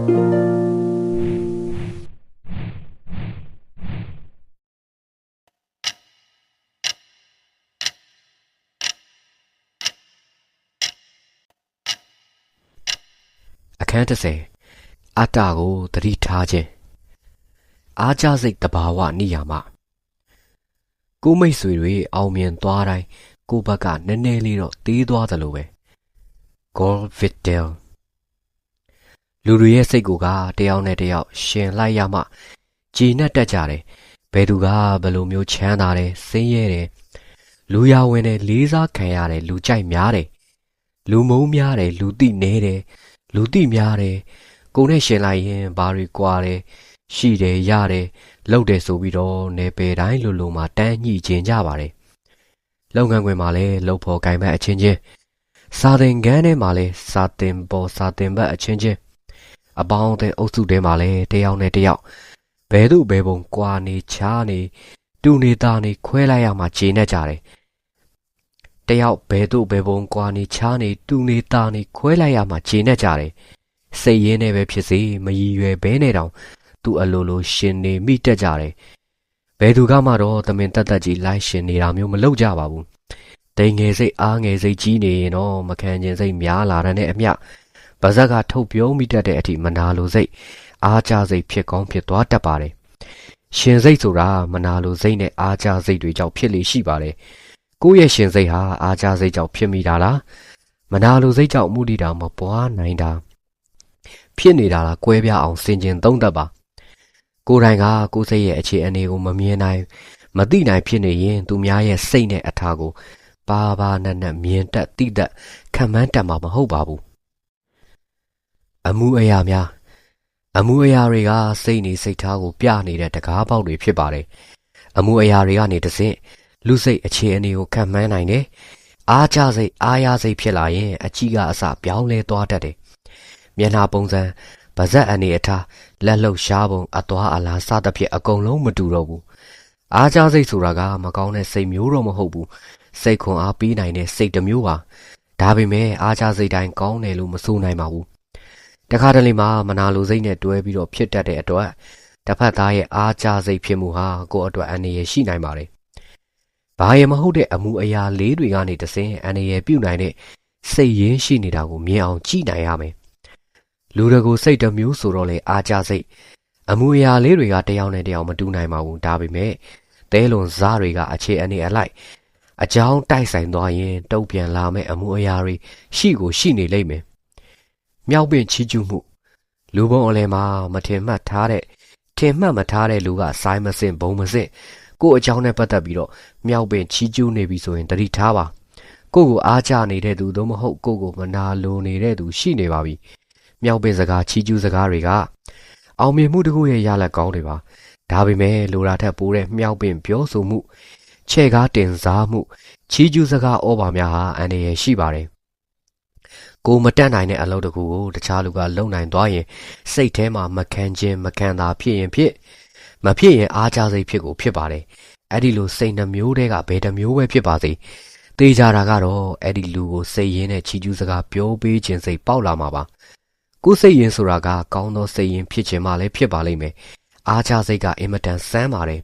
အခန်း30အတ္တကိုသတိထားခြင်းအားကြစိတ်တဘာဝနိယာမကိုမိတ်ဆွေတွေအောင်မြင်သွားတိုင်းကိုဘက်ကနည်းနည်းလေးတော့သေးသွားသလိုပဲ Goal Vittel လူတွေရဲ့စိတ်ကိုကတယောက်နဲ့တယောက်ရှင်လိုက်ရမှကြည်နဲ့တက်ကြတယ်ဘယ်သူကဘယ်လိုမျိုးချမ်းသာတယ်စင်းရဲတယ်လူရဝင်တယ်လေးစားခံရတယ်လူကြိုက်များတယ်လူမုန်းများတယ်လူတိနေတယ်လူတိများတယ်ကိုနဲ့ရှင်လိုက်ရင်ဘာတွေကွာတယ်ရှိတယ်ရတယ်လောက်တယ်ဆိုပြီးတော့နေပယ်တိုင်းလူလူမှာတန်းညှိခြင်းကြပါတယ်လုပ်ငန်းခွင်မှာလည်းလှုပ်ဖို့ဂိုင်ဘက်အချင်းချင်းစာသင်ခန်းထဲမှာလည်းစာသင်ပေါ်စာသင်ဘက်အချင်းချင်း အပေါင်းအသင်းအုပ်စုထဲမှာလည်းတယောက်နဲ့တယောက်ဘယ်သူဘယ်ပုံကွာနေချားနေတူနေတာနေခွဲလိုက်ရမှခြေနဲ့ကြတယ်တယောက်ဘယ်သူဘယ်ပုံကွာနေချားနေတူနေတာနေခွဲလိုက်ရမှခြေနဲ့ကြတယ်စိတ်ရင်းနဲ့ပဲဖြစ်စေမရည်ရွယ်ဘဲနဲ့တောင်သူ့အလိုလိုရှင်နေမိတက်ကြတယ်ဘယ်သူကမှတော့သမင်တက်တက်ကြီးလိုက်ရှင်နေတာမျိုးမလုပ်ကြပါဘူးတိမ်ငယ်စိတ်အားငယ်စိတ်ကြီးနေရင်တော့မခံကျင်စိတ်များလာတဲ့အမျှ ဗဇက်ကထုတ်ပြုံးမိတတ်တဲ့အထိမနာလိုစိတ်အားကြစိတ်ဖြစ်ကောင်းဖြစ်သွားတတ်ပါတယ်ရှင်စိတ်ဆိုတာမနာလိုစိတ်နဲ့အားကြစိတ်တွေကြောင့်ဖြစ်လေရှိပါတယ်ကိုယ့်ရဲ့ရှင်စိတ်ဟာအားကြစိတ်ကြောင့်ဖြစ်မိတာလားမနာလိုစိတ်ကြောင့်မှုတည်တာမပွားနိုင်တာဖြစ်နေတာလားကွဲပြားအောင်စင်ကျင်သုံးသပ်ပါကိုယ်တိုင်ကကိုယ်စိတ်ရဲ့အခြေအနေကိုမမြင်နိုင်မသိနိုင်ဖြစ်နေရင်သူများရဲ့စိတ်နဲ့အထာကိုပါပါနက်နက်မြင်တတ်သိတတ်ခံမှန်းတတ်မှာမဟုတ်ပါဘူး အမှုအရာများအမှုအရာတွေကစိတ်နေစိတ်ထားကိုပြနေတဲ့တကားပေါက်တွေဖြစ်ပါတယ်အမှုအရာတွေကနေတဆင့်လူစိတ်အခြေအနေကိုခံမှန်းနိုင်တယ်အားကြစိတ်အားရစိတ်ဖြစ်လာရင် အကြီးကအစပြောင်းလဲသွားတတ်တယ်မျက်နှာပုံစံပါဇက်အနေအထားလက်လှုပ်ရှားပုံအသွားအလာစသဖြင့်အကုန်လုံးမတူတော့ဘူးအားကြစိတ်ဆိုတာကမကောင်းတဲ့စိတ်မျိုးတော့မဟုတ်ဘူးစိတ်ခွန်အားပေးနိုင်တဲ့စိတ်တစ်မျိုးပါဒါပေမဲ့အားကြစိတ်တိုင်းကောင်းတယ်လို့မဆိုနိုင်ပါဘူး တခါတလေမှာမနာလိုစိတ်နဲ့တွဲပြီးတော့ဖြစ်တတ်တဲ့အတွက်တစ်ဖက်သားရဲ့အားကြစိတ်ဖြစ်မှုဟာကိုယ့်အတွက်အန္တရာယ်ရှိနိုင်ပါတယ်ဘာရမဟုတ်တဲ့အမှုအရာလေးတွေကနေတဆင်အန္တရာယ်ပြုတ်နိုင်တဲ့စိတ်ရင်းရှိနေတာကိုမြင်အောင်ကြည့်နိုင်ရမယ်လူတကူစိတ်တစ်မျိုးဆိုတော့လေအားကြစိတ်အမှုအရာလေးတွေကတယောက်နဲ့တယောက်မတူနိုင်ပါဘူးဒါပေမဲ့သဲလွန်စားတွေကအခြေအနေအလိုက်အကြောင်းတိုက်ဆိုင်သွားရင်တုံ့ပြန်လာမဲ့အမှုအရာတွေရှိကိုရှိနေလိမ့်မယ် မြောက်ပင်ချီးကျူးမှုလူပုံအလဲမှာမထင်မှတ်ထားတဲ့ထင်မှတ်မထားတဲ့လူကစိုင်းမစင်ဘုံမစင်ကို့အကြောင်းနဲ့ပတ်သက်ပြီးတော့မြောက်ပင်ချီးကျူးနေပြီဆိုရင်တတိထားပါကိုကိုအားကြနေတဲ့သူသို့မဟုတ်ကိုကိုမနာလိုနေတဲ့သူရှိနေပါပြီမြောက်ပင်စကားချီးကျူးစကားတွေကအောင်မြင်မှုတခုရဲ့ရလဒ်ကောင်းတွေပါဒါပေမဲ့လိုရာထက်ပိုတဲ့မြောက်ပင်ပြောဆိုမှုချဲ့ကားတင်စားမှုချီးကျူးစကားဩဘာများဟာအန္တရာယ်ရှိပါတယ် ကိုမတက်နိုင်တဲ့အလုပ်တကူကိုတခြားလူကလုံနိုင်သွားရင်စိတ်ထဲမှာမခံခြင်းမခံတာဖြစ်ရင်ဖြစ်မဖြစ်ရင်အားကြစိတ်ဖြစ်ကိုဖြစ်ပါတယ်အဲ့ဒီလိုစိတ်နှမျိုးတည်းကဘယ်တစ်မျိုးပဲဖြစ်ပါစေတေးကြတာကတော့အဲ့ဒီလူကိုစိတ်ရင်းနဲ့ချီးကျူးစကားပြောပေးခြင်းစိတ်ပေါက်လာမှာပါကိုယ်စိတ်ရင်ဆိုတာကကောင်းသောစိတ်ရင်ဖြစ်ခြင်းမှလည်းဖြစ်ပါလိမ့်မယ်အားကြစိတ်ကအင်မတန်စမ်းပါတယ်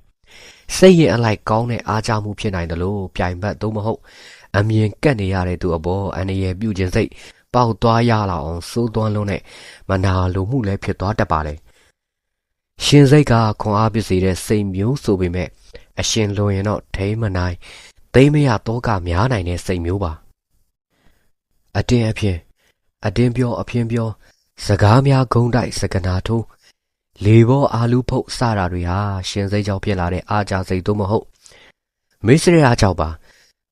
စိတ်ရင်အလိုက်ကောင်းတဲ့အားကြမှုဖြစ်နိုင်တယ်လို့ပြိုင်ဘက်သို့မဟုတ် အမြင်ကက်နေရတဲ့သူအပေါ်အန္တရာယ်ပြုခြင်းစိတ် ပေါက်သွားရလောက်အောင်စိုးသွမ်းလုံးနဲ့မနာလိုမှုလည်းဖြစ်သွားတတ်ပါလေရှင်စိတ်ကခွန်အားပစေတဲ့စိတ်မျိုးဆိုပေမဲ့အရှင်လွန်ရင်တော့ထိမနိုင်သိမရတော့ကများနိုင်တဲ့စိတ်မျိုးပါအတင်းအဖြစ်အတင်းပြောအဖြစ်ပြော စကားများဂုံးတိုက်စကနာထိုးလေဘောအာလူဖုတ်စတာတွေဟာရှင်စိတ်ကြောင့်ဖြစ်လာတဲ့အာကြစိတ်သို့မဟုတ်မိစရအားကြောင့်ပါ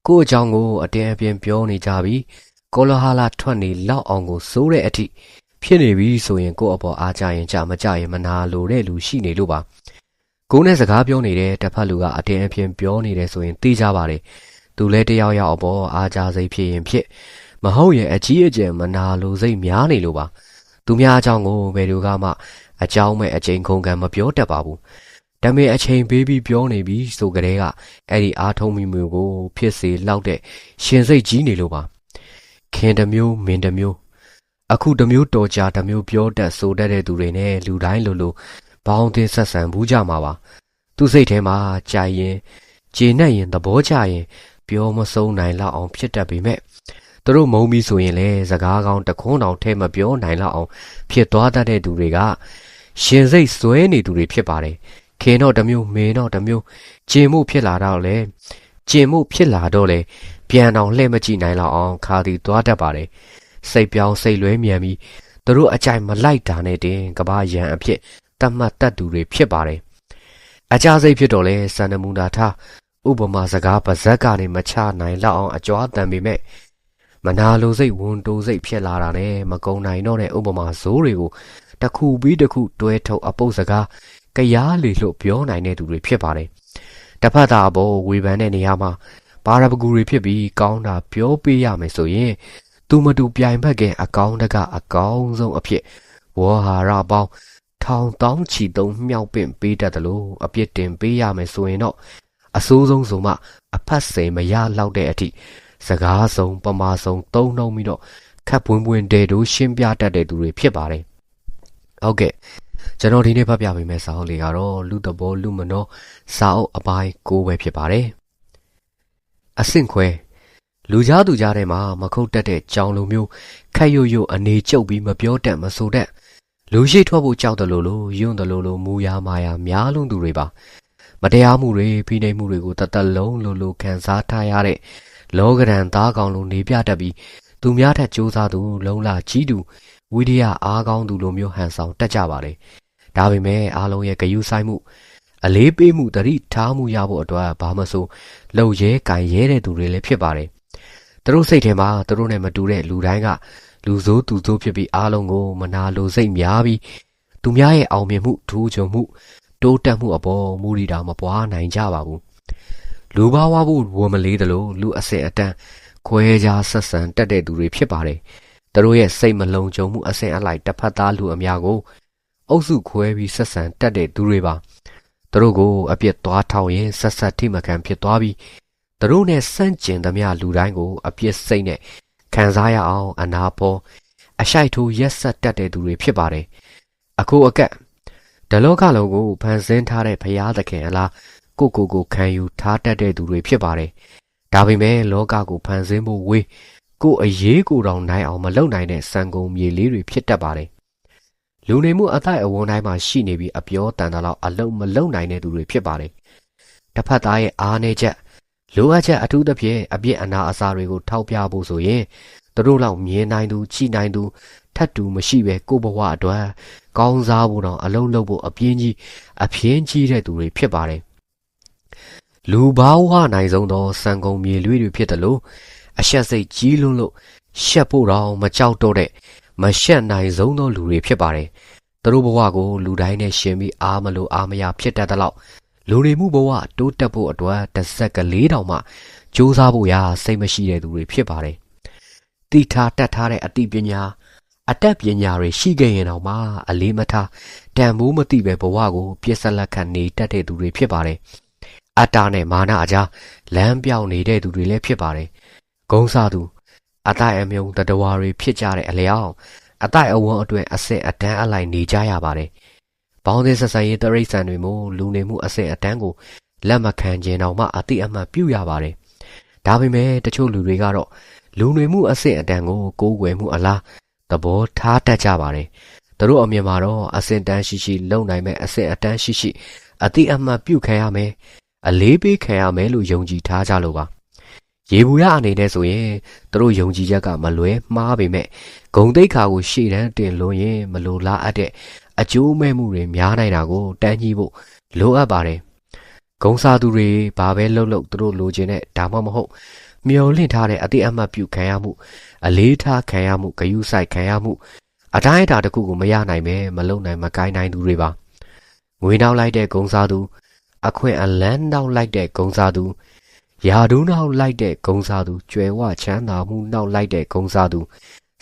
ကို့အကြောင်းကိုအတင်းအပြင်းပြောနေကြပြီး ကောလဟာလာထွက်နေလောက်အောင်ကိုစိုးတဲ့အထိဖြစ်နေပြီဆိုရင်ကို့အပေါ်အားကြရင်ကြမကြရင်မနာလိုတဲ့လူရှိနေလို့ပါကိုနဲ့စကားပြောနေတဲ့တစ်ဖက်လူကအတင်းအပြင်းပြောနေတယ်ဆိုရင်သိကြပါတယ်သူလဲတယောက်ယောက်အပေါ်အားကြစိတ်ဖြစ်ရင်ဖြစ်မဟုတ်ရင်အကြီးအကျယ်မနာလိုစိတ်များနေလို့ပါသူများအကြောင်းကိုဘယ်သူကမှအကြောင်းမဲ့အချိန်ခုန်ကန်မပြောတတ်ပါဘူးဒါပေမဲ့အချိန်ပေးပြီးပြောနေပြီဆိုကြတဲ့ကအဲ့ဒီအားထုံးမိမျိုးကို ဖြစ်စေလောက်တဲ့ရှင်စိတ်ကြီးနေလို့ပါ ခင်တမျိုးမင်းတမျိုးအခုတစ်မျိုးတော်ကြာတစ်မျိုးပြောတတ်ဆိုတတ်တဲ့သူတွေနဲ့လူတိုင်းလိုလိုဘောင်းတင်ဆက်ဆံဘူးကြမှာပါသူစိတ်ထဲမှာကြာရင်ကျေနပ်ရင်သဘောကျရင်ပြောမဆုံးနိုင်လောက်အောင်ဖြစ်တတ်ပေမဲ့သူတို့မုံပြီးဆိုရင်လေစကားကောင်းတခွန်းတောင်ထဲမပြောနိုင်လောက်အောင်ဖြစ်သွားတတ်တဲ့သူတွေကရှင်စိတ်စွဲနေသူတွေဖြစ်ပါတယ်ခင်တော့တစ်မျိုးမင်းတော့တစ်မျိုးကျင်မှုဖြစ်လာတော့လေကျင်မှုဖြစ်လာတော့လေ ပြန်အောင်လှည့်မကြည့်နိုင်လောက်အောင်ခါတီသွားတတ်ပါတယ်စိတ်ပြောင်းစိတ်လွဲမြန်ပြီးသူတို့အကြိုက်မလိုက်တာနဲ့တင်ကဘာရန်အဖြစ်တတ်မှတ်တတ်သူတွေဖြစ်ပါတယ်အကြစိတ်ဖြစ်တော့လေစန္ဒမူနာထားဥပမာစကားပါဇက်ကနေမချနိုင်လောက်အောင်အကြွားတန်ပေမဲ့မနာလိုစိတ်ဝန်တိုစိတ်ဖြစ်လာတာနဲ့မကုံနိုင်တော့တဲ့ဥပမာဇိုးတွေကိုတစ်ခုပြီးတစ်ခုတွဲထုတ်အပုတ်စကားကြရားလေလို့ပြောနိုင်တဲ့သူတွေဖြစ်ပါတယ်တစ်ဖက်သားအပေါ်ဝေဖန်တဲ့နေရာမှာ ပါရပကူတွေဖြစ်ပြီးကောင်းတာပြောပေးရမယ်ဆိုရင်သူမတူပြိုင်ဘက်ကအကောင်းတကအကောင်းဆုံးအဖြစ်ဝေါ်ဟာရပေါင်းထောင်တောင်းချီတုံးမြောက်ပင့်ပေးတတ်တယ်လို့အပြစ်တင်ပေးရမယ်ဆိုရင်တော့အဆိုးဆုံးဆိုမှအဖတ်စိန်မရလောက်တဲ့အထိစကားဆုံးပမာဆုံးသုံးနှုံပြီးတော့ခက်ပွင့်ပွင့်တဲတို့ရှင်းပြတတ်တဲ့သူတွေဖြစ်ပါတယ်ဟုတ်ကဲ့ကျွန်တော်ဒီနေ့ဖတ်ပြပေးမယ့်စာအုပ်လေးကတော့လူတဘောလူမနောစာအုပ်အပိုင်း၉ပဲဖြစ်ပါတယ် အဆင့်ခွဲလူကြားသူကြားထဲမှာမခုတ်တက်တဲ့ကြောင်လိုမျိုးခက်ရွရွအနေကျုပ်ပြီးမပြောတတ်မဆိုတတ်လူရှိထွက်ဖို့ကြောက်တယ်လို့လို့ယွန်းတယ်လို့လို့မူရမာယာများလုံးသူတွေပါမတရားမှုတွေဖိနှိပ်မှုတွေကိုတသက်လုံးလိုလိုခံစားထားရတဲ့လောကရန်သားကောင်လိုနေပြတတ်ပြီးသူများထက်စူးစမ်းသူလုံလာကြီးသူဝိရိယအားကောင်းသူလိုမျိုးဟန်ဆောင်တက်ကြပါလေဒါပေမဲ့အားလုံးရဲ့ဂယုဆိုင်မှု အလေးပေးမှုတတိထားမှုရဖို့အတွက်ဘာမဆိုလှုပ်ရဲကင်ရဲတဲ့သူတွေလည်းဖြစ်ပါတယ်သူတို့စိတ်ထဲမှာသူတို့နဲ့မတူတဲ့လူတိုင်းကလူဆိုးသူဆိုးဖြစ်ပြီးအားလုံးကိုမနာလိုစိတ်များပြီးသူများရဲ့အောင်မြင်မှုထူးချွန်မှုတိုးတက်မှုအပေါ်မူရီတာမပွားနိုင်ကြပါဘူးလူဘာဝဖို့ဝမလေးတယ်လို့လူအစစ်အတန်းခွဲခြားဆက်ဆံတက်တဲ့သူတွေဖြစ်ပါတယ်သူတို့ရဲ့စိတ်မလုံခြုံမှုအဆင့်အလိုက်တစ်ဖက်သားလူအများကိုအုပ်စုခွဲပြီးဆက်ဆံတက်တဲ့သူတွေပါ သူတို့ကိုအပြစ်သွားထောင်ရင်ဆက်ဆက်ထိမခံဖြစ်သွားပြီးသူတို့နဲ့စန့်ကျင်သမျှလူတိုင်းကို အပြစ်စိတ်နဲ့ခံစားရအောင်အနာပေါ်အရှိုက်ထိုးရက်ဆက်တက်တဲ့သူတွေဖြစ်ပါတယ်အခုအကက်ဒလောကလုံးကိုဖန်ဆင်းထားတဲ့ဘုရားသခင်အလားကိုကိုကိုခံယူထားတတ်တဲ့သူတွေဖြစ်ပါတယ်ဒါပေမဲ့လောကကိုဖန်ဆင်းဖို့ဝေးကိုအရေးကိုတောင်နိုင်အောင်မလုပ်နိုင်တဲ့စံကုန်မြေလေးတွေဖြစ်တတ်ပါတယ် လူနေမှုအတိုက်အဝန်းတိုင်းမှာရှိနေပြီးအပြောတန်တလောက်အလုံးမလုံနိုင်တဲ့သူတွေဖြစ်ပါတယ်တစ်ဖက်သားရဲ့အားနည်းချက်လိုအပ်ချက်အထူးသဖြင့်အပြစ်အနာအစာတွေကိုထောက်ပြဖို့ဆိုရင်သူတို့လောက်မြင်နိုင်သူချိနိုင်သူထတ်တူမရှိပဲကိုဘဝအတွက်ကောင်းစားဖို့တော့အလုံးလုံးဖို့အပြင်းကြီးအပြင်းကြီးတဲ့သူတွေဖြစ်ပါတယ်လူဘာဝနိုင်ဆုံးသောစံကုန်မြေလွေးတွေဖြစ်တယ်လို့အရှက်စိတ်ကြီးလွန်းလို့ရှက်ဖို့တော့မကြောက်တော့တဲ့ မရှက်နိုင်ဆုံးသောလူတွေဖြစ်ပါတယ်သူတို့ဘဝကိုလူတိုင်းနဲ့ရှင်ပြီးအားမလို့အားမရဖြစ်တတ်တဲ့လောက်လူတွေမှုဘဝတိုးတက်ဖို့အတွက်တစ်ဆက်ကလေးတောင်မှစူးစမ်းဖို့ရာစိတ်မရှိတဲ့သူတွေဖြစ်ပါတယ်။တိထားတတ်ထားတဲ့အသိပညာအတတ်ပညာတွေရှိခဲ့ရင်တောင်မှအလေးမထားတန်ဖိုးမသိပဲဘဝကိုပြစ်ဆက်လက်ခံနေတတ်တဲ့သူတွေဖြစ်ပါတယ်။အတ္တနဲ့မာနအကြားလမ်းပြောင်းနေတဲ့သူတွေလည်းဖြစ်ပါတယ်။ဂုံးစားသူ အတိုက်အမြုံတတဝါတွေဖြစ်ကြတဲ့အလျောက်အတိုက်အဝန်းအတွင်းအစစ်အတန်းအလိုက်နေကြရပါတယ်။ဘောင်းသင်းဆက်ဆံရေးတရိษံတွေမို့လူနေမှုအဆင့်အတန်းကိုလက်မခံခြင်းတောင်မှအတိအမှန်ပြုရပါတယ်။ဒါပေမဲ့တချို့လူတွေကတော့လူနေမှုအဆင့်အတန်းကိုကိုးကွယ်မှုအလားသဘောထားတတ်ကြပါတယ်။သူတို့အမြင်မှာတော့အဆင့်တန်းရှိရှိလုံနိုင်မဲ့အဆင့်အတန်းရှိရှိအတိအမှန်ပြုခံရမယ်။အလေးပေးခံရမယ်လို့ယုံကြည်ထားကြလို့ပါ။ ရေဘူးရအနေနဲ့ဆိုရင်သူတို့ယုံကြည်ချက်ကမလွဲမှားပေမဲ့ဂုံတိတ်ခါကိုရှေ့တန်းတင်လွန်ရင်မလိုလားအပ်တဲ့အကျိုးမဲ့မှုတွေများနိုင်တာကိုတန်းကြီးဖို့လိုအပ်ပါတယ်။ဂုံစားသူတွေဘာပဲလှုပ်လှုပ်သူတို့လိုချင်တဲ့ဒါမှမဟုတ်မျော်လင့်ထားတဲ့အတိအမှတ်ပြုခံရမှုအလေးထားခံရမှုဂယုစိုက်ခံရမှုအတိုင်းအတာတစ်ခုကိုမရနိုင်ပဲမလုံနိုင်မကိုင်းနိုင်သူတွေပါ။ငွေနောက်လိုက်တဲ့ဂုံစားသူအခွင့်အလန်းနောက်လိုက်တဲ့ဂုံစားသူ ယာဒူးနောက်လိုက်တဲ့ဂုံစားသူကျွယ်ဝချမ်းသာမှုနောက်လိုက်တဲ့ဂုံစားသူ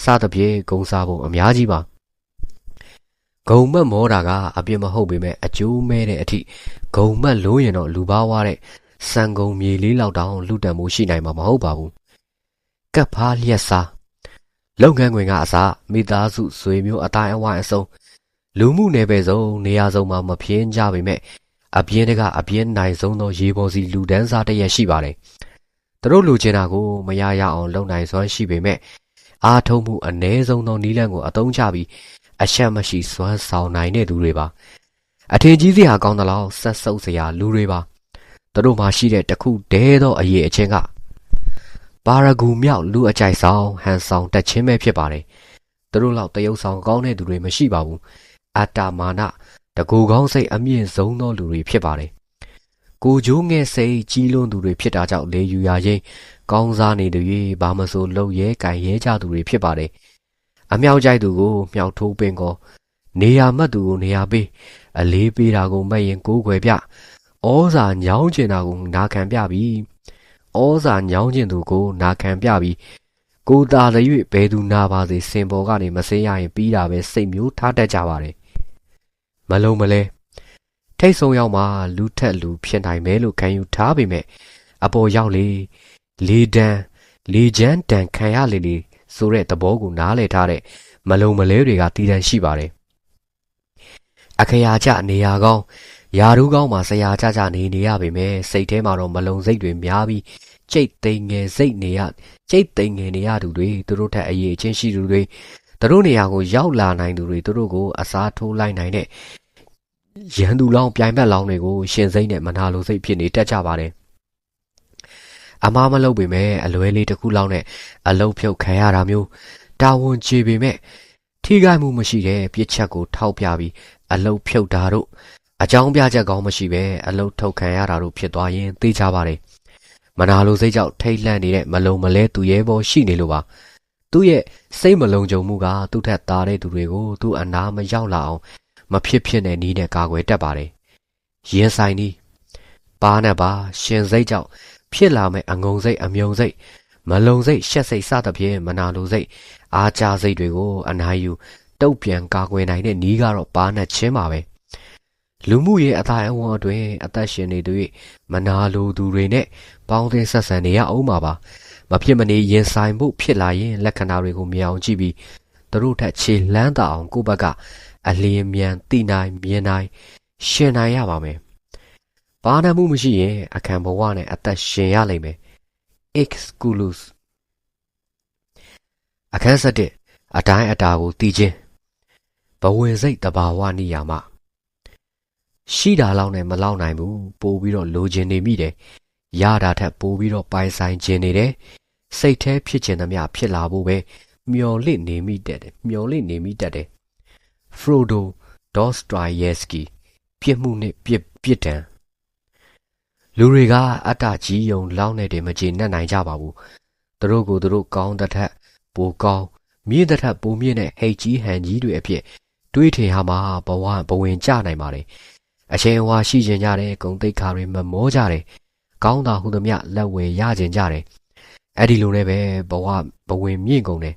စသဖြင့်ဂုံစားဖို့အများကြီးပါ။ဂုံမက်မောတာကအပြစ်မဟုတ်ပေမဲ့အကျိုးမဲတဲ့အထိဂုံမက်လို့ရင်တော့လူပါဝါတဲ့စံကုံမြေလေးလောက်တောင်လူတန်မှုရှိနိုင်မှာမဟုတ်ပါဘူးကပ်ဖားလျက်စားလုပ်ငန်းခွင်ကအစမိသားစုဆွေမျိုးအတိုင်းအဝိုင်းအစုံလူမှုနယ်ပယ်စုံနေရာစုံမှာမပြင်းကြပေမဲ့ အပြင်းတကအပြင်းနိုင်ဆုံးသောရေပေါ်စီလူဒန်းစားတရက်ရှိပါတယ်။သူတို့လူချင်တာကိုမရရအောင်လုပ်နိုင်စွမ်းရှိပေမဲ့အားထုတ်မှုအ ਨੇ ဆုံးသောနီးလန့်ကိုအသုံးချပြီးအရှက်မရှိစွမ်းဆောင်နိုင်တဲ့သူတွေပါ။အထင်ကြီးစရာကောင်းသလောက်ဆက်ဆုပ်စရာလူတွေပါ။သူတို့မှာရှိတဲ့တခုတည်းသောအရေးအချင်းကပါရဂူမြောက်လူအကြိုက်ဆောင်ဟန်ဆောင်တက်ချင်းပဲဖြစ်ပါတယ်။သူတို့လောက်တရုပ်ဆောင်ကောင်းတဲ့သူတွေမရှိပါဘူး။အတ္တမာန တကူကောင်းစိတ်အမြင့်ဆုံးသောလူတွေဖြစ်ပါတယ်။ကိုကြိုးငယ်စိတ်ကြီးလွန်းသူတွေဖြစ်တာကြောင့်လေယူရရင်ကောင်းစားနေသူ၍ဘာမဆိုလှုပ်ရဲကန်ရဲကြသူတွေဖြစ်ပါတယ်။အမြောက်ကြိုက်သူကိုမြောက်ထိုးပင်ကောနေရာမတ်သူကိုနေရာပေးအလေးပေးတာကိုမဲ့ရင်ကိုးကွယ်ပြ။ဩဇာညောင်းကျင်တာကိုနာခံပြပြီး။ဩဇာညောင်းကျင်သူကိုနာခံပြပြီးကိုသာသရွေ့ဘဲသူနာပါစေစင်ပေါ်ကနေမစင်းရရင်ပြီးတာပဲစိတ်မျိုးထားတတ်ကြပါတယ် မလုံးမလဲထိတ်ဆုံးရောက်မှလူထက်လူဖြစ်နိုင်မယ်လို့ခံယူထားပေမဲ့အပေါ်ရောက်လေလေတန်းလေချမ်းတန်ခံရလေလေဆိုတဲ့သဘောကိုနားလည်ထားတဲ့မလုံးမလဲတွေကတည်တံရှိပါတယ်အခရာကျနေရာကောင်းယာရူးကောင်းမှာဆရာကြကြနေနေရပေမဲ့စိတ်ထဲမှာတော့မလုံစိတ်တွေများပြီးကြိတ်သိမ်ငယ်စိတ်နေရကြိတ်သိမ်ငယ်နေရသူတွေသူတို့ထက်အရေးချင်းရှိသူတွေသူတို့နေရာကိုရောက်လာနိုင်သူတွေသူတို့ကိုအစားထိုးလိုက်နိုင်တဲ့ ရန်သူလောင်းပြိုင်ဘက်လောင်းတွေကိုရှင်စိမ့်နဲ့မနာလိုစိတ်ဖြစ်နေတတ်ကြပါတယ်အမားမလုပ်ပေမဲ့အလွဲလေးတစ်ခုလောက်နဲ့အလုတ်ဖြုတ်ခံရတာမျိုးတာဝန်ချေပေမဲ့ထိခိုက်မှုမရှိတဲ့ပြစ်ချက်ကိုထောက်ပြပြီးအလုတ်ဖြုတ်တာတို့အကြောင်းပြချက်ကောင်းမရှိပဲအလုတ်ထုတ်ခံရတာတို့ဖြစ်သွားရင်သိကြပါတယ်မနာလိုစိတ်ကြောင့်ထိတ်လန့်နေတဲ့မလုံမလဲသူရဲဘောရှိနေလို့ပါသူ့ရဲ့စိတ်မလုံခြုံမှုကသူ့ထက်သားတဲ့သူတွေကိုသူ့အနာမရောက်လာအောင် မဖြစ်ဖြစ်တဲ့နီးနဲ့ကာကွယ်တတ်ပါတယ်။ရင်ဆိုင်နီးပါနဲ့ပါရှင်စိတ်ကြောင့်ဖြစ်လာမဲ့အငုံစိတ်အမြုံစိတ်မလုံစိတ်ရှက်စိတ်စသဖြင့်မနာလိုစိတ်အားကြစိတ်တွေကို အနာယူတုတ်ပြန်ကာကွယ်နိုင်တဲ့နီးကတော့ပါနဲ့ချင်းပါပဲလူမှုရေးအတိုင်းအဝန်အတွင်းအသက်ရှင်နေသူ၍မနာလိုသူတွေနဲ့ပေါင်းသင်းဆက်ဆံနေရအောင်ပါပါမဖြစ်မနေရင်ဆိုင်မှုဖြစ်လာရင်လက္ခဏာတွေကိုမြင်အောင်ကြည့်ပြီးသူတို့ထက်ခြေလန်းတာအောင်ကိုယ့်ဘက်က အလင်းမြန်သိနိုင်မြင်နိုင်ရှင်နိုင်ရပါမယ်။ဘာနာမှုမရှိရင်အခမ်းဘဝနဲ့အသက်ရှင်ရလိမ့်မယ်။ exclus အခန်းဆက်တဲ့အတိုင်းအတာကိုတည်ခြင်းဘဝင်စိတ်တဘာဝနိယာမရှိတာလောက်နဲ့မလောက်နိုင်ဘူးပို့ပြီးတော့လိုချင်နေမိတယ်ရတာထက်ပို့ပြီးတော့ပိုင်ဆိုင်ခြင်းနေတယ်စိတ်แท้ဖြစ်ခြင်းသမျှဖြစ်လာဖို့ပဲမျော်လင့်နေမိတတ်တယ်မျော်လင့်နေမိတတ်တယ် ဖရိုဒိုဒေါစထရိုင်ယက်စကီပြစ်မှုနဲ့ပြစ်ပြစ်ဒဏ်လူတွေကအတ္တကြီးယုံလောင်းနေတယ်မကြေနပ်နိုင်ကြပါဘူးသူတို့ကိုသူတို့ကောင်းတဲ့ထက်ပိုကောင်းမြင့်တဲ့ထက်ပိုမြင့်တဲ့ဟိတ်ကြီးဟန်ကြီးတွေအဖြစ်တွေးထင်ဟာမှာဘဝဘဝင်ကြနိုင်ပါတယ်အချိန်ဝါရှိကျင်ကြတယ်ဂုံတိတ်ခါတွေမမောကြတယ်ကောင်းတာဟုသမျှလက်ဝယ်ရကျင်ကြတယ်အဲ့ဒီလိုနဲ့ပဲဘဝဘဝင်မြင့်ကုန်တယ်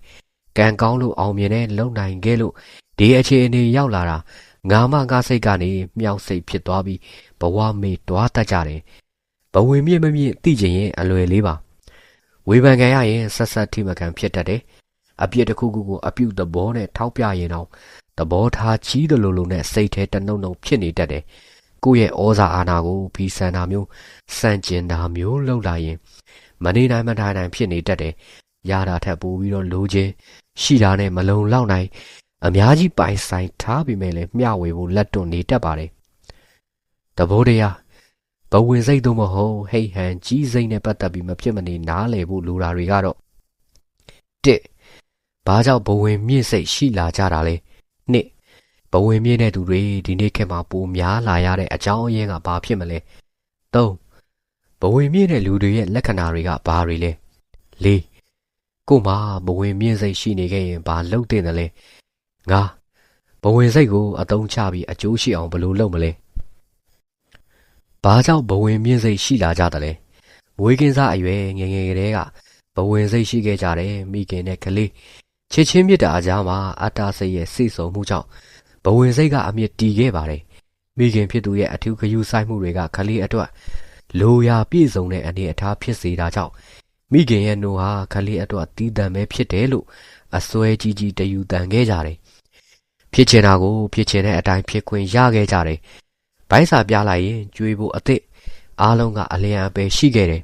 ကံကောင်းလို့အောင်မြင်တဲ့လုံနိုင်ခဲ့လို့ ဒီအခြေအနေရောက်လာတာငါမငါစိတ်ကနေမြောက်စိတ်ဖြစ်သွားပြီးဘဝမေ့တွားတတ်ကြတယ်ဘဝင်မြင့်မမြင့်သိကျင်ရင်အလွယ်လေးပါဝေဖန်ခံရရင်ဆက်ဆက်ထိမခံဖြစ်တတ်တယ်အပြစ်တစ်ခုခုကိုအပြုတ်သဘောနဲ့ထောက်ပြရင်တော့သဘောထားကြီးတယ်လို့လို့နဲ့စိတ်ထဲတနှုံနှုံဖြစ်နေတတ်တယ်ကိုယ့်ရဲ့ဩဇာအာဏာကိုဖီဆန်တာမျိုးစန့်ကျင်တာမျိုးလုပ်လာရင်မနေနိုင်မထိုင်နိုင်ဖြစ်နေတတ်တယ်ရတာထက်ပိုပြီးတော့လိုချင်ရှိတာနဲ့မလုံလောက်နိုင် အများကြီးပိုင်ဆိုင်ထားပေမဲ့လည်းမျှဝေဖို့လက်တွန့်နေတတ်ပါတယ်တဘိုးတရားဘဝင်စိတ်သို့မဟုတ်ဟိတ်ဟန်ကြီးစိတ်နဲ့ပတ်သက်ပြီးမဖြစ်မနေနားလည်ဖို့လိုတာတွေကတော့တစ်ဘာကြောင့်ဘဝင်မြင့်စိတ်ရှိလာကြတာလဲနှစ်ဘဝင်မြင့်တဲ့သူတွေဒီနေ့ခေတ်မှာပိုများလာရတဲ့အကြောင်းအရင်းကဘာဖြစ်မလဲသုံးဘဝင်မြင့်တဲ့လူတွေရဲ့လက္ခဏာတွေကဘာတွေလဲလေးကို့မှာဘဝင်မြင့်စိတ်ရှိနေခဲ့ရင်ဘာလုပ်တဲ့လဲ ငါဘဝင်စိတ်ကိုအတုံးချပြီးအကျိုးရှိအောင်ဘယ်လိုလုပ်မလဲဘာကြောင့်ဘဝင်မြင့်စိတ်ရှိလာကြတယ်လဲမွေးကင်းစားအရွယ်ငငယ်ကလေးကဘဝင်စိတ်ရှိခဲ့ကြတယ်မိခင်နဲ့ကလေးချစ်ချင်းမြတ်တာအကြားမှာအတ္တစိတ်ရဲ့စိတ်ဆုံမှုကြောင့်ဘဝင်စိတ်ကအမြင့်တီးခဲ့ပါတယ်မိခင်ဖြစ်သူရဲ့အထူးဂယုဆိုင်မှုတွေကကလေးအတွက်လိုရာပြည့်စုံတဲ့အနေအထားဖြစ်စေတာကြောင့်မိခင်ရဲ့နှုတ်ဟာကလေးအတွက်တီးတံပဲဖြစ်တယ်လို့အစွဲကြီးကြီးတယူတန်ခဲ့ကြတယ် ဖြစ်ချင်တာကိုဖြစ်ချင်တဲ့အတိုင်းဖြစ်ခွင့်ရခဲ့ကြတယ်ဘိုင်းစာပြလိုက်ရင်ကြွေးဖို့အစ်စ်အားလုံးကအလျံအပယ်ရှိခဲ့တယ်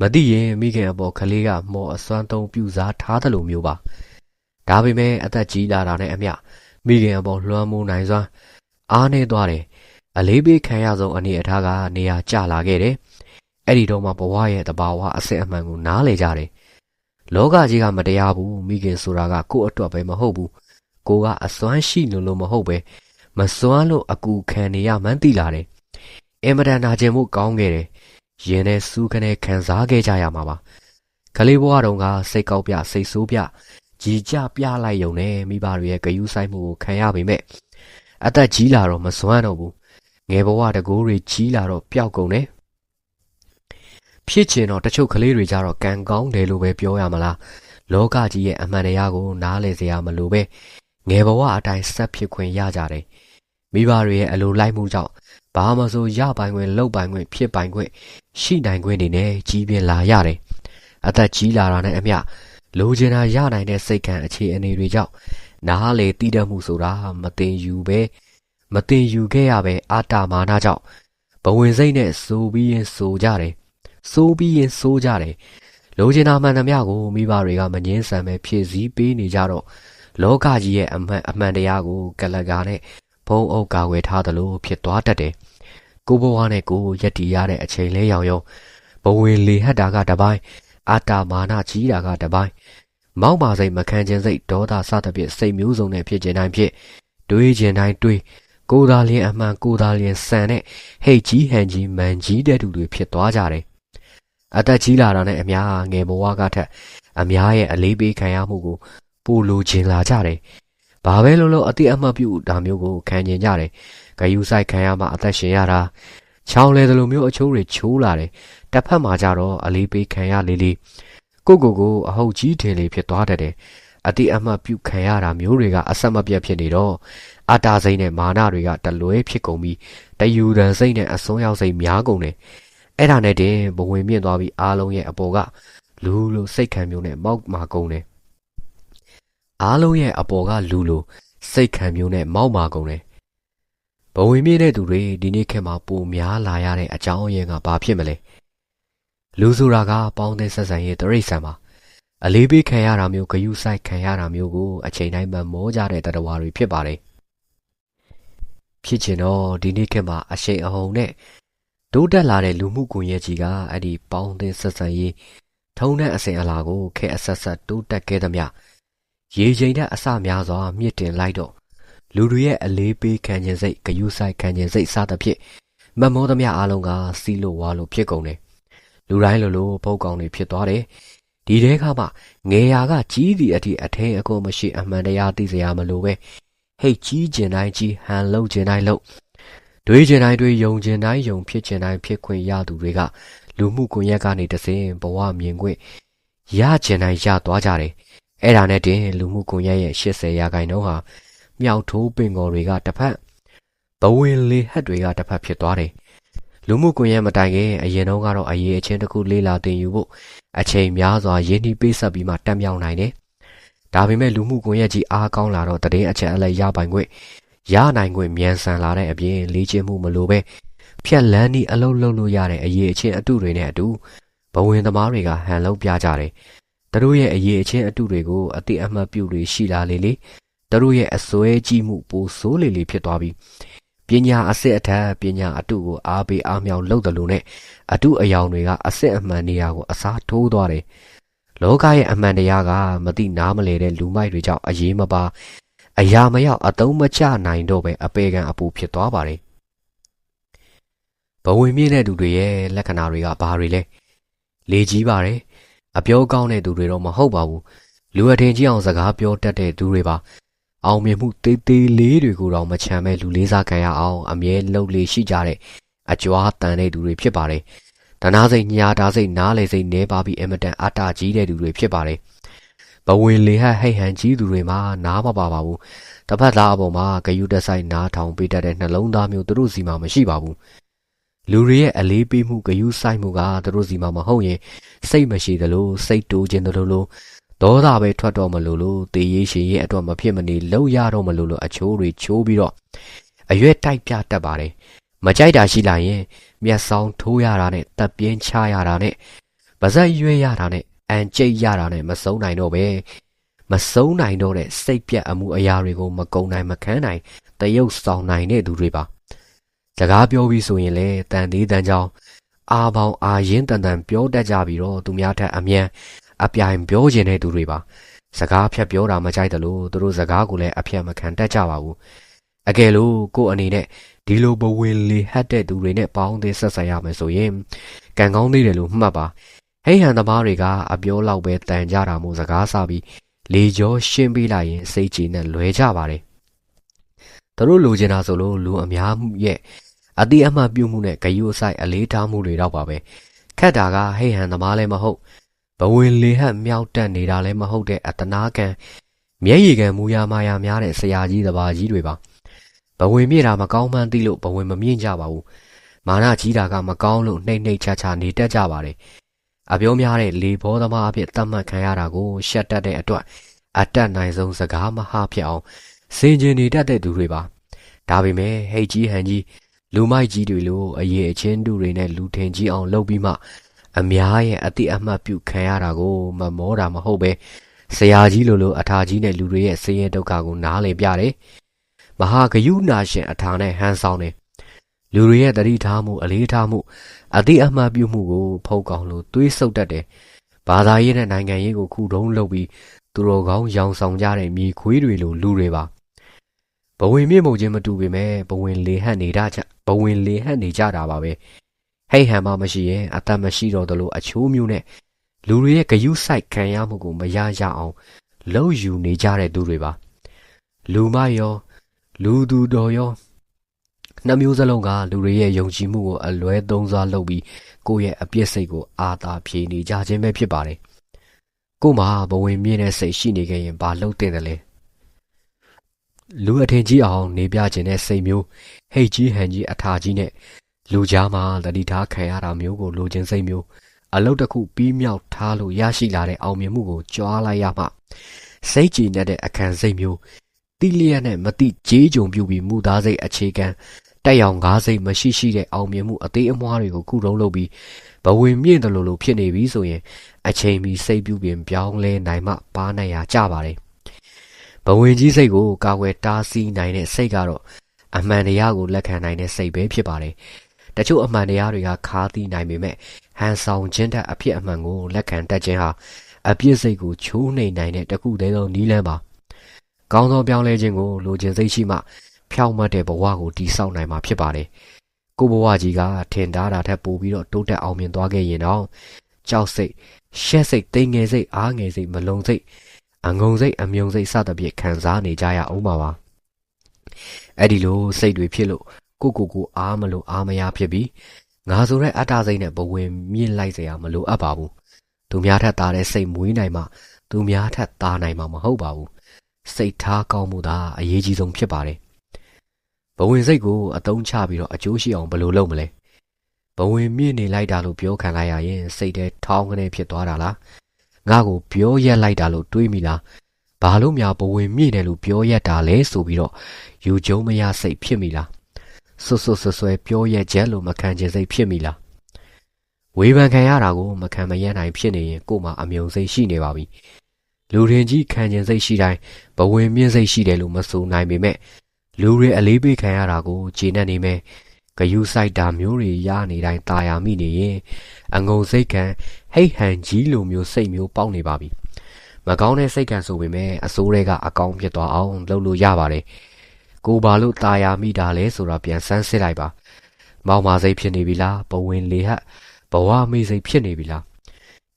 မသိရင်မိခင်အပေါ်ကလေးကမော်အစွမ်းသုံးပြူစားထားသလိုမျိုးပါဒါပေမဲ့အသက်ကြီးလာတာနဲ့အမျှမိခင်အပေါ်လွှမ်းမိုးနိုင်စွမ်းအားနေသွားတယ်အလေးပေးခံရဆုံးအနေအထားကနေရာကျလာခဲ့တယ်အဲ့ဒီတော့မှဘဝရဲ့တဘာဝအစစ်အမှန်ကိုနားလေကြတယ်လောကကြီးကမတရားဘူးမိခင်ဆိုတာကကိုယ့်အတွက်ပဲမဟုတ်ဘူး ကိုကအစွမ်းရှိလို့လို့မဟုတ်ပဲမစွမ်းလို့အကူခံနေရမှန်းသိလာတယ်အင်မတန်နာကျင်မှုကောင်းခဲ့တယ်ရင်နဲ့စူးခနဲ့ခံစားခဲ့ကြရမှာပါကလေးဘဝတုန်းကစိတ်ကောက်ပြစိတ်ဆိုးပြကြီးကြပြလိုက်ယုံနဲ့မိဘတွေရဲ့ဂယုဆိုင်မှုကိုခံရပေမဲ့အသက်ကြီးလာတော့မစွမ်းတော့ဘူးငယ်ဘဝတကိုးတွေကြီးလာတော့ပျောက်ကုန်တယ်ဖြစ်ချင်တော့တချို့ကလေးတွေကြတော့ကံကောင်းတယ်လို့ပဲပြောရမလားလောကကြီးရဲ့အမှန်တရားကိုနားလည်စရာမလိုပဲ ငယ်ဘဝအတိုင်းဆက်ဖြစ်ခွင့်ရကြတယ်မိဘတွေရဲ့အလိုလိုက်မှုကြောင့်ဘာမှဆိုရပိုင်ခွင့်လောက်ပိုင်ခွင့်ဖြစ်ပိုင်ခွင့်ရှိနိုင်ခွင့်တွေနဲ့ကြီးပြင်းလာရတယ်အသက်ကြီးလာတာနဲ့အမျှလိုချင်တာရနိုင်တဲ့စိတ်ခံအခြေအနေတွေကြောင့်နားလေတည်တတ်မှုဆိုတာမတင်ယူပဲမတင်ယူခဲ့ရပဲအာတာမာနကြောင့်ဘဝင်စိတ်နဲ့စိုးပြီးရင်စိုးကြတယ်စိုးပြီးရင်စိုးကြတယ်လိုချင်တာမှန်သမျှကိုမိဘတွေကမငင်းဆန်ပဲဖြည့်ဆည်းပေးနေကြတော့ လောကကြီးရဲ့အမှန်အမှန်တရားကိုကလကာနဲ့ဘုံအုပ်ကာဝယ်ထားသလိုဖြစ်သွားတတ်တယ်ကိုဘဝနဲ့ကိုရက်တီရတဲ့အချိန်လဲရောင်ရောဘဝင်လေဟတ်တာကတပိုင်းအာတာမာနကြီးတာကတပိုင်းမောက်ပါစိတ်မခံခြင်းစိတ်ဒေါသစသဖြင့်စိတ်မျိုးစုံနဲ့ဖြစ်ခြင်းတိုင်းဖြစ်တွေးခြင်းတိုင်းတွေးကိုယ်သာလျင်အမှန်ကိုယ်သာလျင်စံတဲ့ဟိတ်ကြီးဟန်ကြီးမန်ကြီးတဲ့သူတွေဖြစ်သွားကြတယ်အသက်ကြီးလာတာနဲ့အများငယ်ဘဝကထက်အများရဲ့အလေးပေးခံရမှုကို ပိုလိုချင်လာကြတယ်။ဘာပဲလို့လို့အတိအမှတ်ပြုဒါမျိုးကိုခံကျင်ကြတယ်။ဂယုဆိုင်ခံရမှအသက်ရှင်ရတာချောင်းလေသလိုမျိုးအချိုးတွေချိုးလာတယ်။တစ်ဖက်မှာကြတော့အလေးပေးခံရလေးလေးကိုကိုကိုအဟုတ်ကြီးထင်လေးဖြစ်သွားတတ်တယ်။အတိအမှတ်ပြုခံရတာမျိုးတွေကအဆက်မပြတ်ဖြစ်နေတော့အတာစိမ့်နဲ့မာနတွေကတလွဲဖြစ်ကုန်ပြီးတယူတန်စိမ့်နဲ့အစွန်းရောက်စိမ့်များကုန်တယ်။အဲ့ဒါနဲ့တင်ဘဝင်မြင့်သွားပြီးအားလုံးရဲ့အပေါ်ကလူလူစိတ်ခံမျိုးနဲ့မောက်မာကုန်တယ် အားလုံးရဲ့အပေါ်ကလူလိုစိတ်ခံမျိုးနဲ့မောက်မာကုန်တယ်ဘဝင်မြင့်တဲ့သူတွေဒီနေ့ခေတ်မှာပိုများလာရတဲ့အကြောင်းအရင်းကဘာဖြစ်မလဲလူဆိုတာကပေါင်းတဲ့ဆက်ဆံရေးတရိษံပါအလေးပေးခံရတာမျိုးဂယုဆိုင်ခံရတာမျိုးကိုအချိန်တိုင်းမှမောကြတဲ့တတဝါတွေဖြစ်ပါတယ်ဖြစ်ချင်တော့ဒီနေ့ခေတ်မှာအရှိန်အဟုန်နဲ့တိုးတက်လာတဲ့လူမှုကွန်ရက်ကြီးကအဲ့ဒီပေါင်းတဲ့ဆက်ဆံရေးထုံးတဲ့အစဉ်အလာကိုခဲအဆက်ဆက်တိုးတက်ခဲ့သမျှ ရေချိန်တဲ့အစများစွာမြင့်တင်လိုက်တော့လူတွေရဲ့အလေးပေးခံခြင်းစိတ်ဂယုဆိုင်ခံခြင်းစိတ်စသဖြင့်မမောသမျှအားလုံးကစီးလို့ဝါလို့ဖြစ်ကုန်တယ်လူတိုင်းလိုလိုပုတ်ကောင်တွေဖြစ်သွားတယ်ဒီတဲကမှငယ်ရာကကြီးသည့်အထိအထင်းအကုန်မရှိအမှန်တရားသိစရာမလိုပဲဟိတ်ကြီးကျင်တိုင်းကြီးဟန်လုံးကျင်တိုင်းလုံးတွေးကျင်တိုင်းတွေးယုံကျင်တိုင်းယုံဖြစ်ကျင်တိုင်းဖြစ်ခွင့်ရသူတွေကလူမှုကွန်ရက်ကနေတစဉ်ဘဝမြင်ခွင့်ရကျင်တိုင်းရသွားကြတယ် အဲ့ဒါနဲ့တင်လူမှုကွန်ရက်ရဲ့80ရာခိုင်နှုန်းဟာမြောက်ထိုးပင်ကော်တွေကတစ်ဖက်ဘဝင်လေဟက်တွေကတစ်ဖက်ဖြစ်သွားတယ်လူမှုကွန်ရက်မတိုင်ခင်အရင်တုန်းကတော့အရေးအချင်းတစ်ခုလေးလာတင်ယူဖို့အချိန်များစွာရင်းနှီးပေးဆက်ပြီးမှတက်မြောက်နိုင်တယ်ဒါပေမဲ့လူမှုကွန်ရက်ကြီးအားကောင်းလာတော့တည်င်းအချက်အလက်ရပိုင်ခွင့်ရနိုင်ခွင့်မြန်ဆန်လာတဲ့အပြင်လေးချင်းမှုမလိုပဲဖြက်လန်းဤအလုံးလုံးလို့ရတဲ့အရေးအချင်းအတုတွေနဲ့အတူဘဝင်သမားတွေကဟန်လုံးပြကြတယ် သူတို့ရဲ့အရေးအချင်းအတုတွေကိုအတိအမှတ်ပြုတွေရှိလာလေလေသူတို့ရဲ့အစွဲကြီးမှုပိုဆိုးလေလေဖြစ်သွားပြီးပညာအစစ်အထက်ပညာအတုကိုအားပေးအားမြောက်လုပ်တယ်လို့နဲ့အတုအယောင်တွေကအစစ်အမှန်နေရာကိုအစားထိုးသွားတယ်လောကရဲ့အမှန်တရားကမသိနားမလဲတဲ့လူမိုက်တွေကြောင့်အရေးမပါအရာမရောက်အတုံးမချနိုင်တော့ပဲအပေကံအပူဖြစ်သွားပါတယ်ဘဝင်မြင့်တဲ့သူတွေရဲ့လက္ခဏာတွေကဘာတွေလဲလေကြီးပါတယ် အပြောကောင်းတဲ့သူတွေတော့မဟုတ်ပါဘူးလူအထင်ကြီးအောင်စကားပြောတတ်တဲ့သူတွေပါအောင်မြင်မှုသေးသေးလေးတွေကိုတော့မချမ်းမဲ့လူလေးစားခံရအောင်အမြဲလှုပ်လေရှိကြတဲ့အကြွားတန်တဲ့သူတွေဖြစ်ပါတယ်တနာစိတ်ညာတာစိတ်နားလေစိတ်နဲပါပြီးအမတန်အတာကြီးတဲ့သူတွေဖြစ်ပါတယ်ဘဝင်လေဟဟိတ်ဟန်ကြီးသူတွေမှာနားမပါပါဘူးတစ်ဖက်သားအပေါ်မှာဂယုတဆိုင်နားထောင်ပေးတတ်တဲ့နှလုံးသားမျိုးသူတို့စီမှာမရှိပါဘူး လူတွေရဲ့အလေးပေးမှုဂယုဆိုင်မှုကသူတို့စီမှာမဟုတ်ရင်စိတ်မရှိသလိုစိတ်တိုးခြင်းသလိုလိုသိဒေါသပဲထွက်တော့မလို့လို့တေးရေးရှင်ရဲ့အတွက်မဖြစ်မနေလှုပ်ရတော့မလို့လို့အချိုးတွေချိုးပြီးတော့အရွက်တိုက်ပြတတ်ပါတယ်မကြိုက်တာရှိလာရင် မျက်စောင်းထိုးရတာနဲ့တပ်ပြင်းချရတာနဲ့ပါဇက်ရွေးရတာနဲ့အန်ကျိတ်ရတာနဲ့မဆုံးနိုင်တော့ပဲမဆုံးနိုင်တော့တဲ့စိတ်ပြတ်အမှုအရာတွေကိုမကုံနိုင်မခန်းနိုင်တရုပ်ဆောင်နိုင်တဲ့သူတွေပါ စကားပြောပြီးဆိုရင်လေတန်သေးတန်ကြောင်အာပေါင်အာရင်တန်တန်ပြောတတ်ကြပြီးတော့သူများထက်အမြန်အပြိုင်ပြောကျင်တဲ့သူတွေပါစကားဖြတ်ပြောတာမကြိုက်တယ်လို့သူတို့စကားကိုလည်းအဖြတ်မခံတတ်ကြပါဘူးအကယ်လို့ကို့အနေနဲ့ဒီလိုဘဝင်လေဟတ်တဲ့သူတွေနဲ့ပေါင်းသင်းဆက်ဆံရမယ်ဆိုရင်ကံကောင်းသေးတယ်လို့မှတ်ပါဟိဟန်သမားတွေကအပြောလောက်ပဲတန်ကြတာမို့စကားစားပြီးလေကြောရှင်းပေးလိုက်ရင်စိတ်ကြည်နဲ့လွဲကြပါတယ်သူတို့လိုချင်တာဆိုလို့လူအများရဲ့ အတိအမှတ်ပြုမှုနဲ့ဂယုအဆိုင်အလေးထားမှုတွေတော့ပါပဲခက်တာကဟိဟန်သမားလည်းမဟုတ်ဘဝင်လေဟတ်မြောက်တက်နေတာလည်းမဟုတ်တဲ့အတနာကံမျက်ရည်ကံမူရမာယာများတဲ့ဆရာကြီးတပါကြီးတွေပါဘဝင်မြေတာမကောင်းမှန်းသိလို့ဘဝင်မမြင့်ကြပါဘူးမာနကြီးတာကမကောင်းလို့နှိမ့်နှိမ့်ချာချာနေတတ်ကြပါတယ်အပြောများတဲ့လေဘောသမားအဖြစ်သတ်မှတ်ခံရတာကိုရှက်တတ်တဲ့အတွက်အတက်နိုင်ဆုံးစကားမဟာဖြစ်အောင်စင်ကျင်နေတတ်တဲ့သူတွေပါဒါပေမဲ့ဟိတ်ကြီးဟန်ကြီး လူမိုက်ကြီးတွေလိုအရေးအချင်းတူတွေနဲ့လူထင်ကြီးအောင်လုပ်ပြီးမှ အများရဲ့အတိအမှတ်ပြုခံရတာကိုမမောတာမဟုတ်ပဲဆရာကြီးလိုလိုအထာကြီးနဲ့လူတွေရဲ့ဆင်းရဲဒုက္ခကိုနားလည်ပြတယ်မဟာဂယုနာရှင်အထာနဲ့ဟန်ဆောင်တယ်လူတွေရဲ့တတိထားမှုအလေးထားမှုအတိအမှတ်ပြုမှုကိုဖုတ်ကောင်လို့တွေးဆုပ်တတ်တယ်ဘာသာရေးနဲ့နိုင်ငံရေးကိုခုတုံးလုပ်ပြီးသူတော်ကောင်းရောင်ဆောင်ကြတဲ့မြေခွေးတွေလိုလူတွေပါ ဘဝင်မြင့်မုံချင်းမတူပေမဲ့ဘဝင်လေဟတ်နေတာချဘဝင်လေဟတ်နေကြတာပါပဲဟိတ်ဟန်မှမရှိရင်အသက်မရှိတော့သလိုအချိုးမျိုးနဲ့လူတွေရဲ့ဂယုစိုက်ခံရမှုကိုမရရအောင်လှုပ်ယူနေကြတဲ့သူတွေပါလူမရော လူသူတော်ရောနှမျိုးစလုံးကလူတွေရဲ့ယုံကြည်မှုကိုအလွဲသုံးစားလုပ်ပြီးကိုယ့်ရဲ့အပြစ်စိတ်ကိုအာသာဖြေနေကြခြင်းပဲဖြစ်ပါတယ်ကို့မှာဘဝင်မြင့်တဲ့စိတ်ရှိနေခဲ့ရင်ဘာလုပ်တဲ့လဲ လူအထင်ကြီးအောင်နေပြခြင်းတဲ့စိတ်မျိုးဟိတ်ကြီးဟန်ကြီးအထာကြီးနဲ့လူကြားမှာတတိထားခံရတာမျိုးကိုလိုချင်စိတ်မျိုးအလုတ်တစ်ခုပြီးမြောက်ထားလို့ရရှိလာတဲ့အောင်မြင်မှုကိုကြွားလိုက်ရမှစိတ်ကြည်နေတဲ့အခန်းစိတ်မျိုးတိလျက်နဲ့မတိကြေးကြုံပြုပြီးမူသားစိတ်အခြေခံတက်ရောင်ငါးစိတ်မရှိရှိတဲ့အောင်မြင်မှုအသေးအမွှားတွေကိုကုတုံးလုပ်ပြီးဘဝင်မြင့်တယ်လို့လို့ဖြစ်နေပြီဆိုရင်အချိန်မီစိတ်ပြုပြင်ပြောင်းလဲနိုင်မှပါနိုင်ရကြပါတယ် ဘဝင်ကြီးစိတ်ကိုကာကွယ်တားဆီးနိုင်တဲ့စိတ်ကတော့အမှန်တရားကိုလက်ခံနိုင်တဲ့စိတ်ပဲဖြစ်ပါတယ်တချို့အမှန်တရားတွေကခါးသီးနိုင်ပေမဲ့ဟန်ဆောင်ခြင်းတဲ့အဖြစ်အမှန်ကိုလက်ခံတတ်ခြင်းဟာအပြစ်စိတ်ကိုချိုးနှိမ်နိုင်တဲ့တခုတည်းသောနည်းလမ်းပါကောင်းသောပြောင်းလဲခြင်းကိုလိုချင်စိတ်ရှိမှဖြောင့်မတ်တဲ့ဘဝကိုတည်ဆောက်နိုင်မှာဖြစ်ပါတယ်ကိုဘဝကြီးကထင်ထားတာထက်ပိုပြီးတော့တိုးတက်အောင်မြင်သွားခဲ့ရင်တော့ကြောက်စိတ်ရှက်စိတ်တိမ်ငယ်စိတ်အားငယ်စိတ်မလုံစိတ် အငုံစိတ်အမြုံစိတ်စသဖြင့်ခံစားနေကြရအောင်ပါပါအဲ့ဒီလိုစိတ်တွေဖြစ်လို့ကိုကိုကိုအားမလို့အားမရဖြစ်ပြီးငါဆိုတဲ့အတ္တစိတ်နဲ့ဘဝင်မြင့်လိုက်เสียမလိုအပ်ပါဘူးသူများထက်သားတဲ့စိတ်မွေးနိုင်မှသူများထက်သားနိုင်မှာမဟုတ်ပါဘူးစိတ်ထားကောင်းမှုသာအရေးကြီးဆုံးဖြစ်ပါတယ်ဘဝင်စိတ်ကိုအတုံးချပြီးတော့အကျိုးရှိအောင်ဘယ်လိုလုပ်မလဲဘဝင်မြင့်နေလိုက်တာလို့ပြောခံလိုက်ရရင်စိတ်ထဲထောင်းကနေဖြစ်သွားတာလား ငါ့ကိုပြောရက်လိုက်တာလို့တွေးမိလားဘာလို့များဘဝင်မြင့်တယ်လို့ပြောရက်တာလဲဆိုပြီးတော့ယူကျုံမရစိတ်ဖြစ်မိလားဆွဆွဆွဆွဲပြောရက်ချက်လို့မခံချင်စိတ်ဖြစ်မိလားဝေဖန်ခံရတာကိုမခံမရနိုင်ဖြစ်နေရင်ကို့မှာအမြုံစိတ်ရှိနေပါပြီလူရင်ကြီးခံကျင်စိတ်ရှိတိုင်းဘဝင်မြင့်စိတ်ရှိတယ်လို့မဆိုနိုင်ပေမဲ့လူတွေအလေးပေးခံရတာကိုခြေနဲ့နေမဲ့ဂယုစိုက်တာမျိုးတွေရနေတိုင်းตาရမိနေရင်အငုံစိတ်ခံ ဟိတ်ဟန်ကြီးလိုမျိုးစိတ်မျိုးပေါက်နေပါပြီမကောင်းတဲ့စိတ်ခံဆိုပေမဲ့အစိုးရကအကောင်းဖြစ်သွားအောင်လုပ်လို့ရပါတယ်ကိုဘာလို့ตาရမိတာလဲဆိုတာပြန်စမ်းစစ်လိုက်ပါမောင်မာစိတ်ဖြစ်နေပြီလားဘဝင်လေဟတ်ဘဝမေးစိတ်ဖြစ်နေပြီလား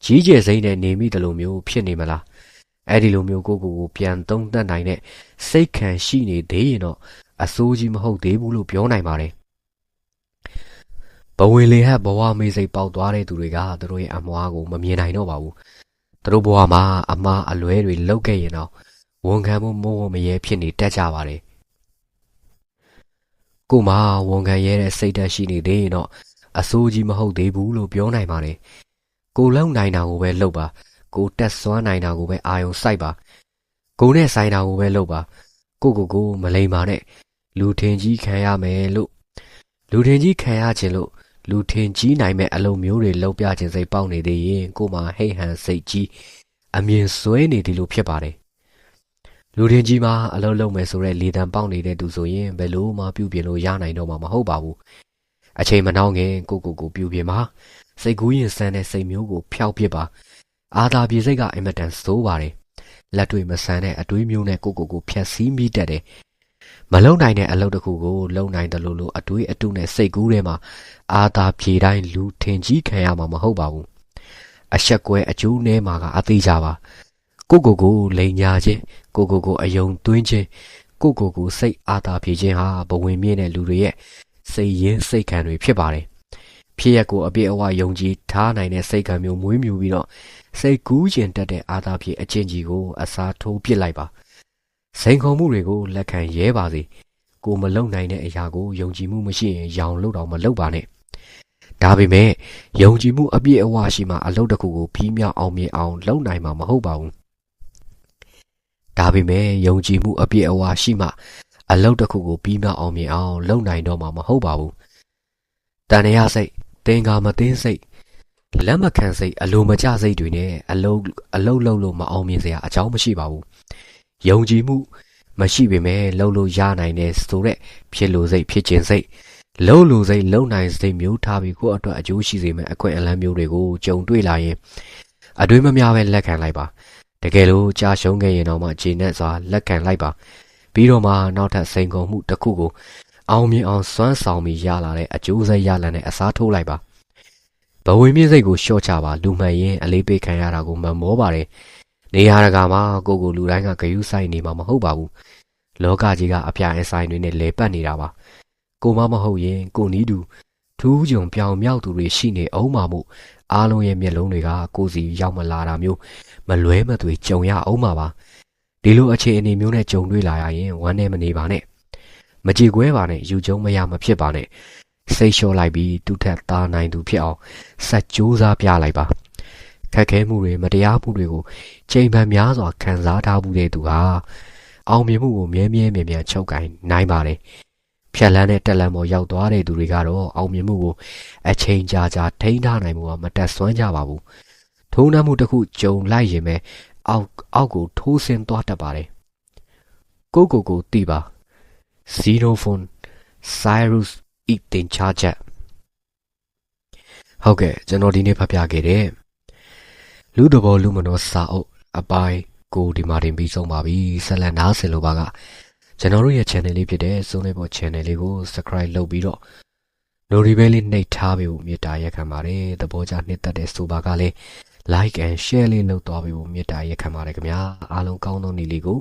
ကြီးကျယ်စိတ်နဲ့နေမိတယ်လို့မျိုးဖြစ်နေမလားအဲ့ဒီလိုမျိုးကိုကိုကိုပြန်သုံးသပ်နိုင်တဲ့စိတ်ခံရှိနေသေးရင်တော့အစိုးကြီးမဟုတ်သေးဘူးလို့ပြောနိုင်ပါတယ် ဘဝင်လေဟတ်ဘဝမေးစိတ်ပေါက်သွားတဲ့သူတွေကသူတို့ရဲ့အမွားကိုမမြင်နိုင်တော့ပါဘူးသူတို့ဘဝမှာအမှားအလွဲတွေလုပ်ခဲ့ရင်တော့ဝန်ခံမှုမိုးဝမရဲဖြစ်နေတတ်ကြပါတယ်ကိုမှဝန်ခံရဲတဲ့စိတ်ဓာတ်ရှိနေသေးရင်တော့အစိုးကြီးမဟုတ်သေးဘူးလို့ပြောနိုင်ပါတယ်ကိုလုံနိုင်တာကိုပဲလုပ်ပါကိုတက်စွမ်းနိုင်တာကိုပဲအာယုံစိုက်ပါကိုနဲ့ဆိုင်တာကိုပဲလုပ်ပါကိုကိုကိုမလိမ်ပါနဲ့လူထင်ကြီးခံရမယ်လို့လူထင်ကြီးခံရခြင်းလို့ လူထင်ကြီးနိုင်မဲ့အလုံးမျိုးတွေလောက်ပြခြင်းစိတ်ပေါက်နေသေးရင်ကိုမှဟိတ်ဟန်စိတ်ကြီးအမြင်ဆွဲနေတယ်လို့ဖြစ်ပါတယ်လူထင်ကြီးမှာအလုံးလုံးမယ်ဆိုတဲ့လေတံပေါက်နေတဲ့သူဆိုရင်ဘယ်လို့မှပြုတ်ပြင်လို့ရနိုင်တော့မှာမဟုတ်ပါဘူးအချိန်မနှောင်းခင်ကိုကိုကိုပြုတ်ပြင်ပါစိတ်ကူးရင်ဆန်းတဲ့စိတ်မျိုးကိုဖျောက်ပစ်ပါအာသာပြေစိတ်ကအင်မတန်စိုးပါတယ်လက်တွေမဆန်းတဲ့အတွေးမျိုးနဲ့ကိုကိုကိုဖြတ်စည်းမိတတ်တယ် မလုံနိုင်တဲ့အလုပ်တစ်ခုကိုလုံနိုင်တယ်လို့လို့အတွေးအတုနဲ့စိတ်ကူးထဲမှာအာသာပြေတိုင်းလူထင်ကြီးခံရမှာမဟုတ်ပါဘူးအဆက်ကွဲအကျိုးနဲမှာကအသေးကြပါကိုကိုကိုလိန်ညာခြင်းကိုကိုကိုအယုံသွင်းခြင်းကိုကိုကိုစိတ်အာသာပြေခြင်းဟာဘဝင်မြင့်တဲ့လူတွေရဲ့စိတ်ရင်းစိတ်ခံတွေဖြစ်ပါတယ်ဖြစ်ရက်ကိုအပြည့်အဝယုံကြည်ထားနိုင်တဲ့စိတ်ခံမျိုးမွေးမြူပြီးတော့စိတ်ကူးကျင်တတ်တဲ့အာသာပြေအချင်းကြီးကိုအစားထိုးပစ်လိုက်ပါ စိန်ခေါ်မှုတွေကိုလက်ခံရဲပါစေကိုမလုံနိုင်တဲ့အရာကိုယုံကြည်မှုမရှိရင်ရောင်လို့တော့မလုပ်ပါနဲ့ဒါပေမဲ့ယုံကြည်မှုအပြည့်အဝရှိမှအလုပ်တစ်ခုကိုပြီးမြောက်အောင်မြင်အောင်လုပ်နိုင်မှာမဟုတ်ပါဘူးဒါပေမဲ့ယုံကြည်မှုအပြည့်အဝရှိမှအလုပ်တစ်ခုကိုပြီးမြောက်အောင်မြင်အောင်လုပ်နိုင်တော့မှာမဟုတ်ပါဘူးတန်ရစိတ်တင်ကာမသိစိတ်လက်မခံစိတ်အလိုမကျစိတ်တွေနဲ့အလုံးအလုံးလုံးလို့မအောင်မြင်စရာအကြောင်းမရှိပါဘူး ယုံကြည်မှု မရှိပေမဲ့လှုပ်လို့ရနိုင်တဲ့ဆိုတဲ့ဖြစ်လို့စိတ်ဖြစ်ခြင်းစိတ်လှုပ်လို့စိတ်လုံနိုင်စိတ်မျိုးထားပြီးကိုယ့်အတွက်အကျိုးရှိစေမယ့်အခွင့်အလမ်းမျိုးတွေကိုကြုံတွေ့လာရင်အတွေးမများပဲလက်ခံလိုက်ပါတကယ်လို့ကြာရှုံးခဲ့ရင်တော့မှခြေနဲ့စွာလက်ခံလိုက်ပါပြီးတော့မှနောက်ထပ်စိန်ကုန်မှုတစ်ခုကိုအောင်မြင်အောင်စွမ်းဆောင်ပြီးရလာတဲ့အကျိုးဆက်ရလနဲ့အစားထိုးလိုက်ပါဘဝင်မြင့်စိတ်ကိုရှော့ချပါလူမှန်ရင်အလေးပေးခံရတာကိုမမောပါတယ် နေရာတကာမှာကိုကိုလူတိုင်းကဂယုဆိုင်နေမှာမဟုတ်ပါဘူးလောကကြီးကအပြာအဆိုင်တွေနဲ့လဲပတ်နေတာပါကိုမမဟုတ်ရင်ကိုနီးတူထူးကြုံပြောင်မြောက်သူတွေရှိနေအောင်မှာမို့အားလုံးရဲ့မျက်လုံးတွေကကိုစီရောက်မလာတာမျိုးမလွဲမသွေကြုံရအောင်မှာပါဒီလိုအခြေအနေမျိုးနဲ့ကြုံတွေ့လာရရင်ဝမ်းနဲ့မနေပါနဲ့မကြေကွဲပါနဲ့ယူကျုံမရမဖြစ်ပါနဲ့စိတ်လျှော့လိုက်ပြီးသူ့ထက်သားနိုင်သူဖြစ်အောင်ဆက်ကြိုးစားပြလိုက်ပါ ခက်ခဲမှုတွေမတရားမှုတွေကိုချိန်ပန်များစွာခံစားထားမှုတဲ့သူဟာအောင်မြင်မှုကိုမြဲမြဲမြဲမြဲချုပ်ကင်နိုင်ပါတယ်ဖြက်လန်းတဲ့တက်လန်းပေါ်ရောက်သွားတဲ့သူတွေကတော့အောင်မြင်မှုကိုအချိန်ကြာကြာထိန်းထားနိုင်မှုကမတက်ဆွမ်းကြပါဘူးထုံးနှမှုတစ်ခုကြုံလိုက်ရင်ပဲအောက်အောက်ကိုထိုးဆင်းသွားတတ်ပါတယ်ကိုကိုကိုတီးပါ Xenophon Cyrus ဤတင်ချချက်ဟုတ်ကဲ့ကျွန်တော်ဒီနေ့ဖတ်ပြခဲ့တဲ့ လူတဘောလူမနောစာအုပ်အပိုင်းကိုဒီမှာတင်ပြီးဆုံးပါပြီဆက်လက်နားဆင်လိုပါကကျွန်တော်တို့ရဲ့ channel လေးဖြစ်တဲ့စုံလေးပေါ် channel လေးကို subscribe လုပ်ပြီးတော့ notification လေးနှိပ်ထားပေးဖို့မေတ္တာရက်ခံပါတယ်သဘောကျနှစ်သက်တဲ့ဆိုပါကလည်း like and share လေးလုပ်သွားပေးဖို့မေတ္တာရက်ခံပါတယ်ခင်ဗျာအားလုံးကောင်းသောနေ့လေးကို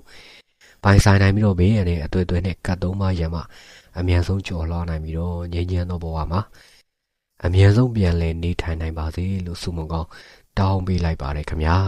ပိုင်ဆိုင်နိုင်ပြီးတော့ဘေးရန်နဲ့အတွေ့အတွေ့နဲ့ကတ်သုံးပါရံမှာအမြန်ဆုံးကြော်လွှားနိုင်ပြီးတော့ငြိမ်းချမ်းသောဘဝမှာအမြန်ဆုံးပြန်လည်နေထိုင်နိုင်ပါစေလို့ဆုမွန်ကောင်း တောင်းပေးလိုက်ပါတယ်ခင်ဗျာ